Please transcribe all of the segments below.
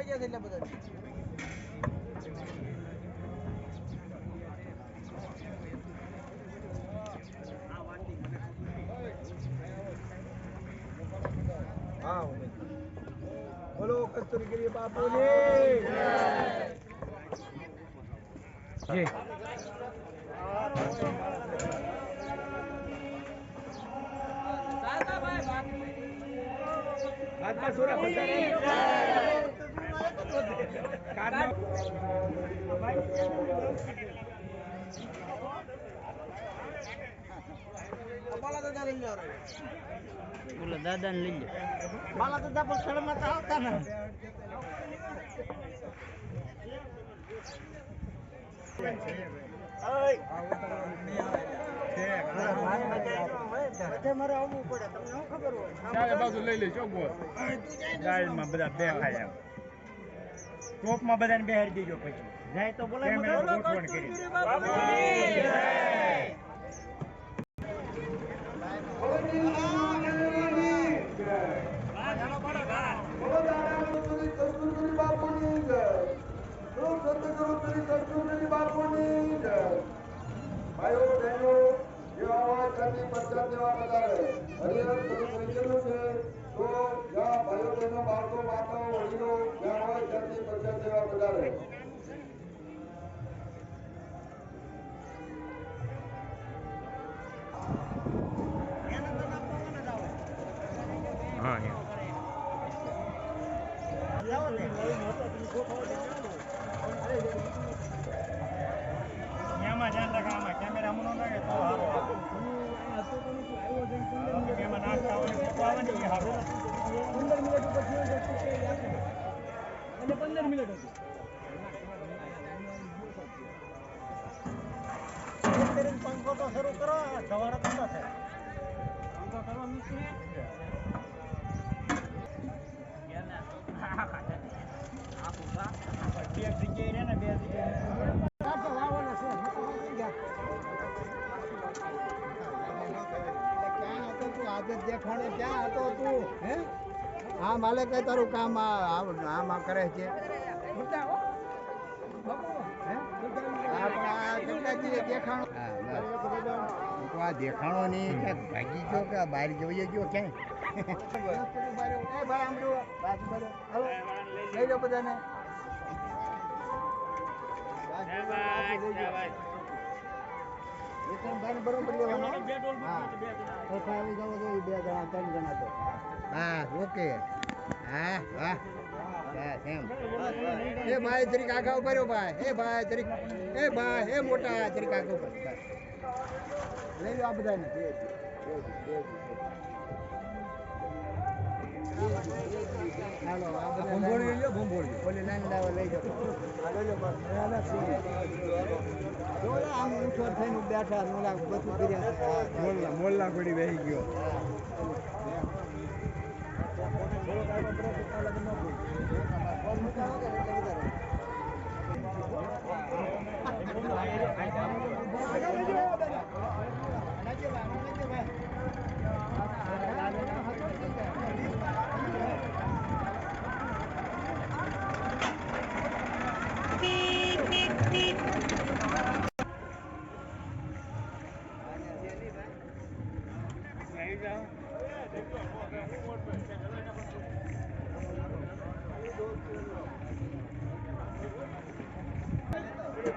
વાગ્યા છે એટલે બધા હા બોલો કસ્તુરગીરી બાપુની જી હાથમાં સોરા બાલા દાદા લઈ લો દાદા ને લઈ લે. બાલા દાદા પણ શરમમાં તો આવતા ને બાજુ લઈ એમ. ટોપમાં બધાને બેહાડી દેજો પછી. જાય તો ગોઠવણ કરી હા એમાં ધ્યાન રાખો આમાં કેમેરા આમાં ન લાગે તો સારું એમાં નાખતા હોય તો આવે ને એ સારું પંદર મિનિટ પછી અને પંદર મિનિટ હતી પંખો તો શરૂ કરો સવારે આદત જેઠાણે ક્યાં હતો તું હે? આ માલે કઈ તારું કામ આ આમ આમ કરે છે. આ દેખાણો આ ક્યાંક ભાગી ગયો કે બહાર જોઈએ ગયો ક્યાંય? બધાને. વિક્રમભાઈને બરોબર લેવાનો? હા. ઓછા જવો જોઈએ બે જણા ત્રણ જણા તો. હા ઓકે. હા હા. એ ભાઈ જરીક આગા ઊભા ભાઈ. એ ભાઈ જરીક એ ભાઈ એ મોટા જરીક આગા ઊભા લઈ લો આ બધાને. બે બે, બે, બે, બે. હાલો આ બધા ભંભોળી લઈ લો, ભંભોળી. ઓલી નાની લાવો લઈ જાઓ ઊંચો થઈને બેઠા મોલા બધું કર્યા મોલ્લા મોલ્લા ગોળી બેસી ગયો. મોટા વાળી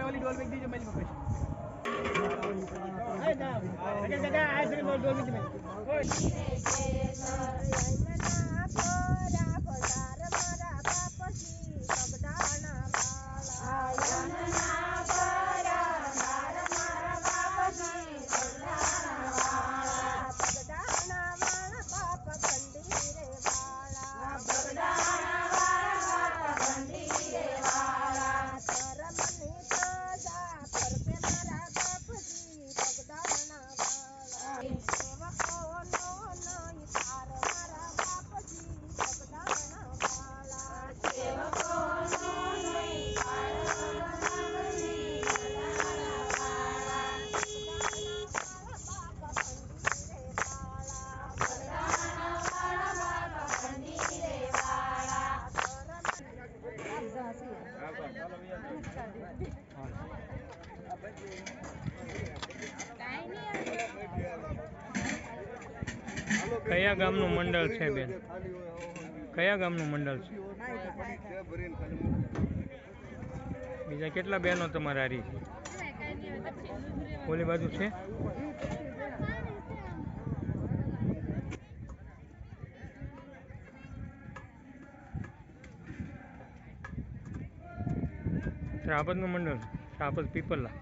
મારી પાસે એ ના જગા જગા આ કયા ગામનું મંડળ છે, બેન? કયા ગામનું મંડળ છે? બીજા કેટલા બહેનો તમારા હારી છે? ઓલી બાજુ છે? શ્રાપતનું મંડળ શ્રાપત પીપલા.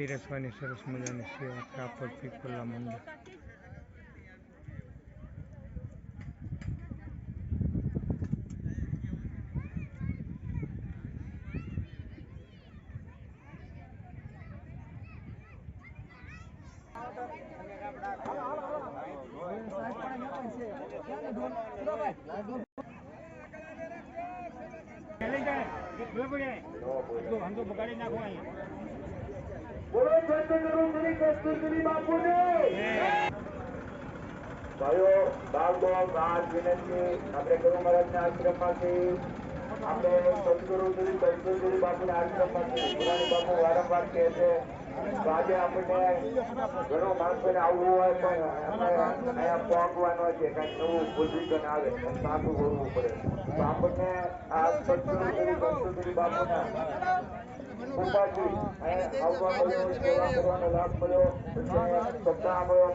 પીરસવાની સરસ મજાની સેવા કાપડ પીપલા મંદિર બગાડી નાખો અહીંયા બોલો સદગુરુ શ્રી કસ્તુરી બાપુને. ભાઈઓ, બાળકો ખાસ વિનંતી આપણે ગુરુ મહારાજના આશ્રમમાંથી, આપણે સદગુરુ શ્રી કસ્તુરી બાપુના આશ્રમમાંથી પુરાણી બાપુ વારંવાર કહે છે તો આજે આપણને ઘણો માણસોને આવવું હોય પણ અહીંયા પહોંચવાનો છે, કંઈક નવું પોઝિશન આવે સાચું બોલવું પડે. તો આપણને આ સંસ્કૃતિ સંસ્કૃતિ બાપુના આવવા મળ્યો, સેવા કરવાનો લાભ મળ્યો. સપ્તાહ મળ્યો